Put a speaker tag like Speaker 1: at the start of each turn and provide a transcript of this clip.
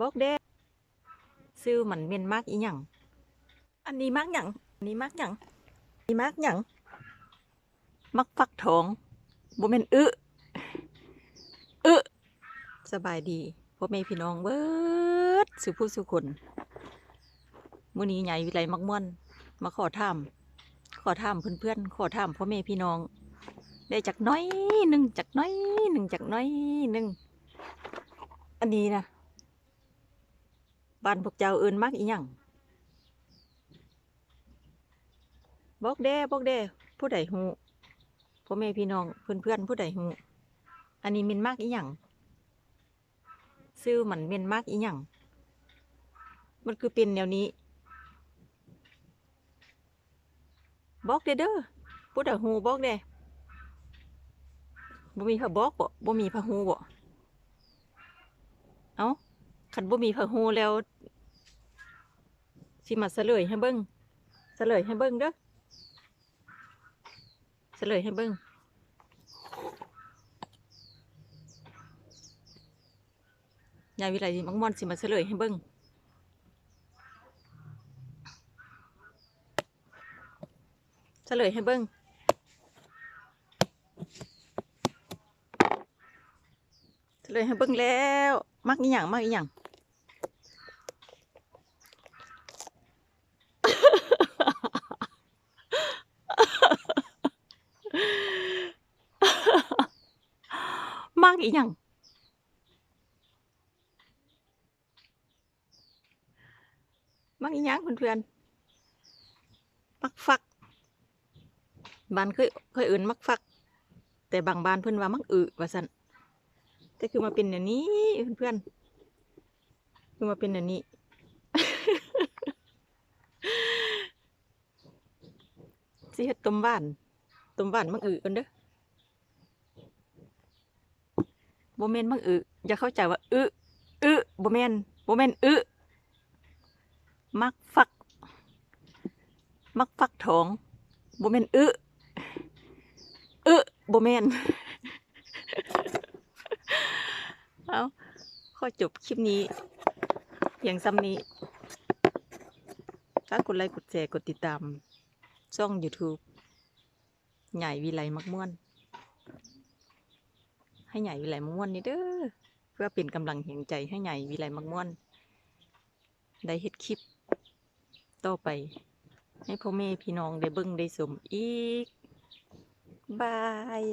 Speaker 1: บอกเด้ซื้อมันเมนมากอีหยัง อันนี้มากหยังอันนี้มากหยังอันนี้มากหยังมักฟักทองบ่แม่นอึอึสบายดีพ่อแม่พี่น้องเบิดสุผู้สุคนมื้อนี้ใหญ่วิไลมักม่วน มาขอถามขอถามเพื่อนๆขอถามพ่อแม่พี่น้อง ได้จากน้อยหนึ่งจากน้อยหนึ่งจากน้อยหนึ่งอันนี้นะ บ้านพวกเจ้าเอินมากอีหยังบอกเด้บอกเด้ผู้ใดหูพ่อแม่พี่น้องเพื่อนเพื่อนผู้ใดหูอันนี้มินมากอีหยังซื้อมันเมินมากอีหยังมันคือเป็นแนวนี้บอกเด้อเด้อผู้ใดหูบอกเด้บ่มีผ้าบอกบ่บ่มีผ้าหูบ่ คันบ่มีผ้าหูแล้วสิมาเฉลยให้เบิ่งเฉลยให้เบิ่งเด้อเฉลยให้เบิ่งยายวิไลมักม่อนสิมาเฉลยให้เบิ่งเฉลยให้เบิ่งเลยให้เบิ่งแล้ว มักอีหยังมักอีหยัง มักอีหยังมักอีหยังเพื่อนๆมักฟักบ้านเคยเคยอื่นมักฟัก แต่บางบ้านเพื่อนว่ามักอึว่าซั่นแต่คือมาเป็นอย่างนี้เพื่อนๆคือมาเป็นอย่างนี้ สิเฮ็ดต้มหวานต้มหวานมักอึกันเด้อ บ่แม่นมักอึอย่าเข้าใจว่าอึอึโบ่แม่นบ่แม่นอึมักฟัก มักฟักทองโบ่แม่นอึอึโบ่แม่นเอาขอจบคลิปนี้เพียงซ้ำนี้ถ้ากดไลค์กดแชร์กดติดตามช่อง YouTube ใหญ่วิไลมักม่วน ให้ใหญ่วิไลมังม่วนนี่เด้อเพื่อเป็นกำลังแห่งใจให้ใหญ่วิไลมังม่วนได้เฮ็ดคลิปต่อไป ให้พ่อแม่พี่น้องได้เบิ่งได้สมอีกบาย